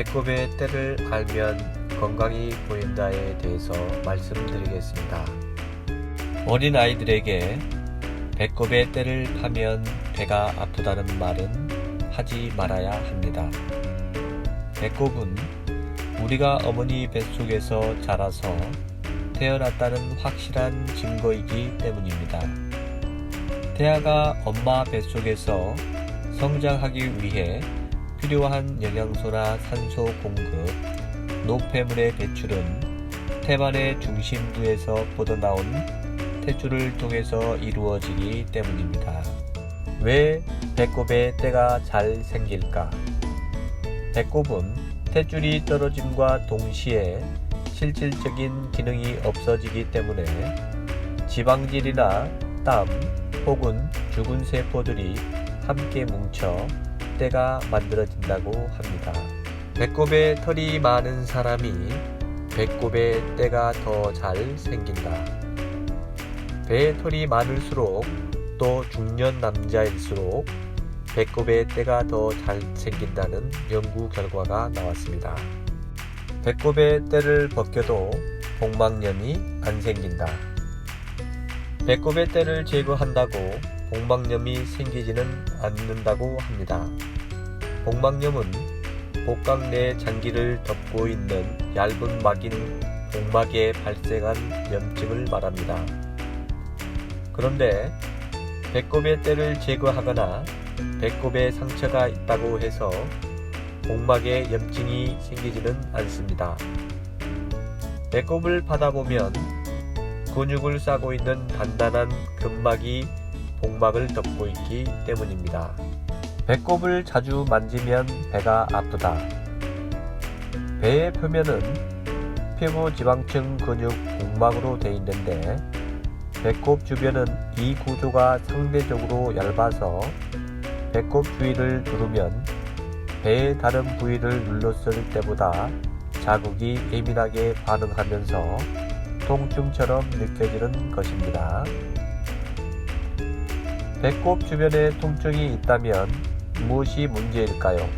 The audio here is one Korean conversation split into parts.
배꼽의 때를 알면 건강이 보인다에 대해서 말씀드리겠습니다. 어린 아이들에게 배꼽의 때를 파면 배가 아프다는 말은 하지 말아야 합니다. 배꼽은 우리가 어머니 뱃속에서 자라서 태어났다는 확실한 증거이기 때문입니다. 태아가 엄마 뱃속에서 성장하기 위해 필요한 영양소나 산소 공급, 노폐물의 배출은 태반의 중심부에서 뻗어나온 탯줄을 통해서 이루어지기 때문입니다. 왜 배꼽에 때가 잘 생길까? 배꼽은 탯줄이 떨어짐과 동시에 실질적인 기능이 없어지기 때문에 지방질이나 땀 혹은 죽은 세포들이 함께 뭉쳐 때가 만들어진다고 합니다. 배꼽에 털이 많은 사람이 배꼽에 때가 더 잘 생긴다. 배에 털이 많을수록 또 중년 남자일수록 배꼽에 때가 더 잘 생긴다는 연구 결과가 나왔습니다. 배꼽에 때를 벗겨도 복막염이 안 생긴다. 배꼽의 때를 제거한다고 복막염이 생기지는 않는다고 합니다. 복막염은 복각 내 장기를 덮고 있는 얇은 막인 복막에 발생한 염증을 말합니다. 그런데 배꼽의 때를 제거하거나 배꼽에 상처가 있다고 해서 복막에 염증이 생기지는 않습니다. 배꼽을 받아보면 근육을 싸고 있는 단단한 근막이 복막을 덮고 있기 때문입니다. 배꼽을 자주 만지면 배가 아프다. 배의 표면은 폐부 지방층 근육 복막으로 되어 있는데 배꼽 주변은 이 구조가 상대적으로 얇아서 배꼽 주위를 누르면 배의 다른 부위를 눌렀을 때보다 자국이 예민하게 반응하면서 통증처럼 느껴지는 것입니다. 배꼽 주변에 통증이 있다면 무엇이 문제일까요?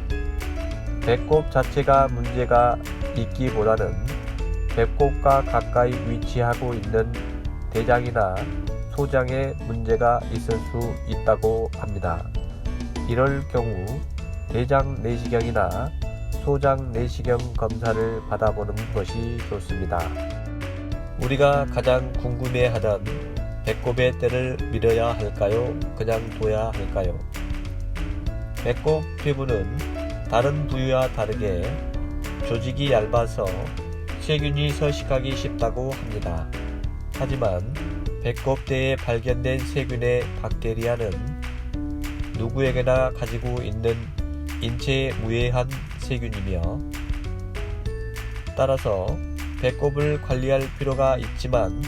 배꼽 자체가 문제가 있기보다는 배꼽과 가까이 위치하고 있는 대장이나 소장에 문제가 있을 수 있다고 합니다. 이럴 경우 대장 내시경이나 소장 내시경 검사를 받아보는 것이 좋습니다. 우리가 가장 궁금해하던 배꼽의 때를 밀어야 할까요? 그냥 둬야 할까요? 배꼽 피부는 다른 부위와 다르게 조직이 얇아서 세균이 서식하기 쉽다고 합니다. 하지만 배꼽대에 발견된 세균의 박테리아는 누구에게나 가지고 있는 인체에 무해한 세균이며 따라서 배꼽을 관리할 필요가 있지만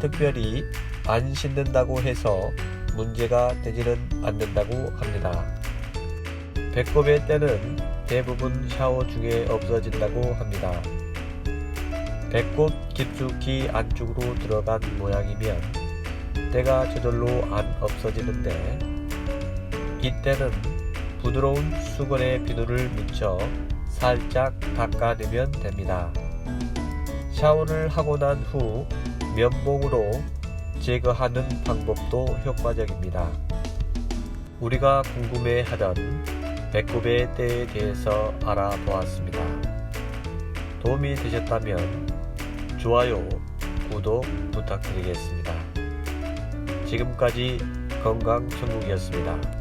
특별히 안 씻는다고 해서 문제가 되지는 않는다고 합니다. 배꼽의 때는 대부분 샤워 중에 없어진다고 합니다. 배꼽 깊숙이 안쪽으로 들어간 모양이면 때가 저절로 안 없어지는데 이때는 부드러운 수건에 비누를 묻혀 살짝 닦아내면 됩니다. 샤워를 하고 난 후 면봉으로 제거하는 방법도 효과적입니다. 우리가 궁금해하던 배꼽의 때에 대해서 알아보았습니다. 도움이 되셨다면 좋아요, 구독 부탁드리겠습니다. 지금까지 건강천국이었습니다.